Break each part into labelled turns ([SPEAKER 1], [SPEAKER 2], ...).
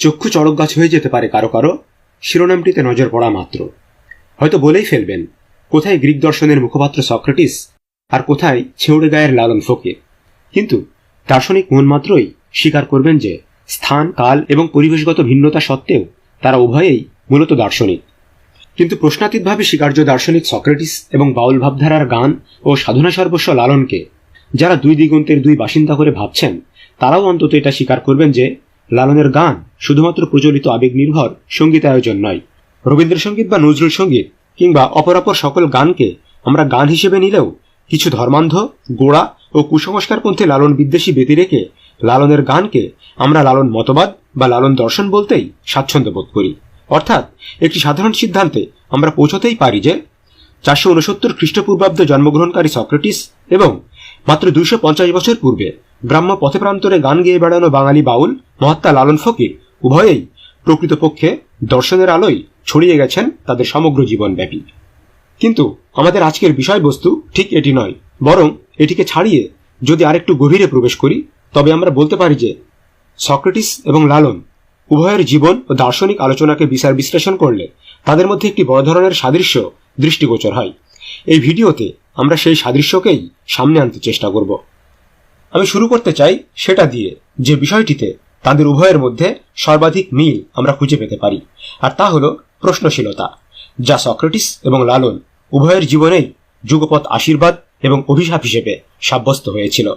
[SPEAKER 1] চক্ষু চড়ক গাছ হয়ে যেতে পারে কারও কারও, শিরোনামটিতে নজর পড়া মাত্র। হয়তো বলেই ফেলবেন, কোথায় গ্রিক দর্শনের মুখপাত্র সক্রেটিস আর কোথায় ছেউড়ে গায়ের লালন ফকির। কিন্তু দার্শনিক মন মাত্রই স্বীকার করবেন যে স্থান, কাল এবং পরিবেশগত ভিন্নতা সত্ত্বেও তারা উভয়েই মূলত দার্শনিক। কিন্তু প্রশ্নাতীতভাবে স্বীকার্য দার্শনিক সক্রেটিস এবং বাউল ভাবধারার গান ও সাধনা সর্বস্ব লালনকে যারা দুই দিগন্তের দুই বাসিন্দা করে ভাবছেন, তারাও অন্তত এটা স্বীকার করবেন যে লালনের গান শুধুমাত্র প্রচলিত আবেগ নির্ভর সংগীত আয়োজন নয়। রবীন্দ্রসঙ্গীত বা নজরুল সংগীত কিংবা অপরাপর সকল গানকে আমরা গান হিসেবে নিলেও কিছু ধর্মান্ধ, গোড়া ও কুসংস্কারপন্থী লালন বিদ্বেষী ব্যতি রেখে লালনের গানকে আমরা লালন মতবাদ বা লালন দর্শন বলতেই স্বাচ্ছন্দ্য বোধ করি। অর্থাৎ একটি সাধারণ সিদ্ধান্তে আমরা পৌঁছতেই পারি যে চারশো উনসত্তর খ্রিস্টপূর্বাব্দ জন্মগ্রহণকারী সক্রেটিস এবং মাত্র দুইশো পঞ্চাশ বছর পূর্বে গ্রাম্য পথে প্রান্তরে গান গেয়ে বেড়ানো বাঙালি বাউল, মহাত্মা লালন ফকির, উভয়েই প্রকৃতপক্ষে দর্শনের আলোয় ছড়িয়ে গেছেন তাদের সমগ্র জীবনব্যাপী। কিন্তু আমাদের আজকের বিষয়বস্তু ঠিক এটি নয়, বরং এটিকে ছাড়িয়ে যদি আরেকটু গভীরে প্রবেশ করি, তবে আমরা বলতে পারি যে সক্রেটিস এবং লালন উভয়ের জীবন ও দার্শনিক আলোচনাকে বিচার বিশ্লেষণ করলে তাদের মধ্যে একটি বড় ধরনের সাদৃশ্য দৃষ্টিগোচর হয়। এই ভিডিওতে আমরা সেই সাদৃশ্যকেই সামনে আনতে চেষ্টা করব। আমি শুরু করতে চাই সেটা দিয়ে, যে বিষয়টিতে তাদের উভয়ের মধ্যে সর্বাধিক মিল আমরা খুঁজে পেতে পারি, আর তা হল প্রশ্নশীলতা, যা সক্রেটিস এবং লালন উভয়ের জীবনেই যুগপৎ আশীর্বাদ এবং অভিশাপ হিসেবে সাব্যস্ত হয়েছিল।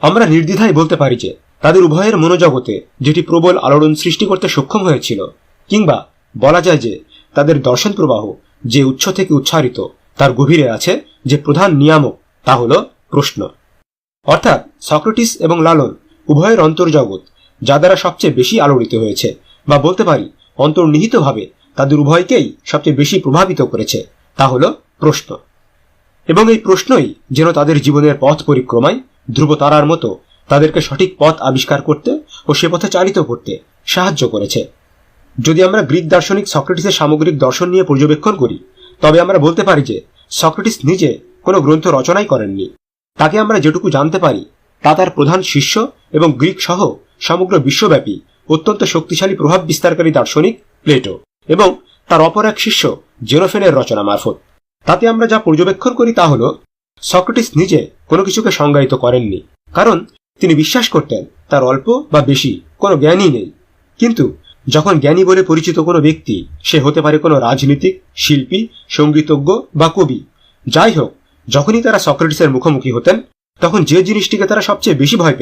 [SPEAKER 1] আমরা নির্দ্বিধায় বলতে পারি যে, তাদের উভয়ের মনোজগতে যেটি প্রবল আলোড়ন সৃষ্টি করতে সক্ষম হয়েছিল, কিংবা বলা যায় যে, তাদের দর্শন প্রবাহ যে উৎস থেকে উচ্চারিত, তার গভীরে আছে যে প্রধান নিয়ামক, তা হল প্রশ্ন। অর্থাৎ সক্রেটিস এবং লালন উভয়ের অন্তর্জগৎ, যা দ্বারা সবচেয়ে বেশি আলোড়িত হয়েছে। বা বলতে পারি, অন্তর্নিহিতভাবে তাদের উভয়কেই সবচেয়ে বেশি প্রভাবিত করেছে। তা হল প্রশ্ন। এবং এই প্রশ্নই যেন তাদের জীবনের পথ পরিক্রমায় ধ্রুব তারার মতো তাদেরকে সঠিক পথ আবিষ্কার করতে ও সে পথে চালিত করতে সাহায্য করেছে। যদি আমরা গ্রিক দার্শনিক সক্রেটিসের সামগ্রিক দর্শন নিয়ে পর্যবেক্ষণ করি, তবে আমরা বলতে পারি যে সক্রেটিস নিজে কোনো গ্রন্থ রচনাই করেননি। তাকে আমরা যেটুকু জানতে পারি, তা তার প্রধান শিষ্য এবং গ্রিক সহ সমগ্র বিশ্বব্যাপী অত্যন্ত শক্তিশালী প্রভাব বিস্তারকারী দার্শনিক প্লেটো এবং তার অপর এক শিষ্য জেরোফেনের রচনা মারফত। তাতে আমরা যা পর্যবেক্ষণ করি তা হল, সক্রেটিস নিজে কোনো কিছুকে সংজ্ঞায়িত করেননি, কারণ তিনি বিশ্বাস করতেন তার অল্প বা বেশি কোনো জ্ঞানই নেই। কিন্তু যখন জ্ঞানী বলে পরিচিত কোনো ব্যক্তি, সে হতে পারে কোনো রাজনীতিক, শিল্পী, সঙ্গীতজ্ঞ বা কবি। যাই হোক যখনই তারা সক্রেটিসের মুখোমুখি হতেন তখন যে জিনিসটিকে তারা সবচেয়ে বেশি ভয়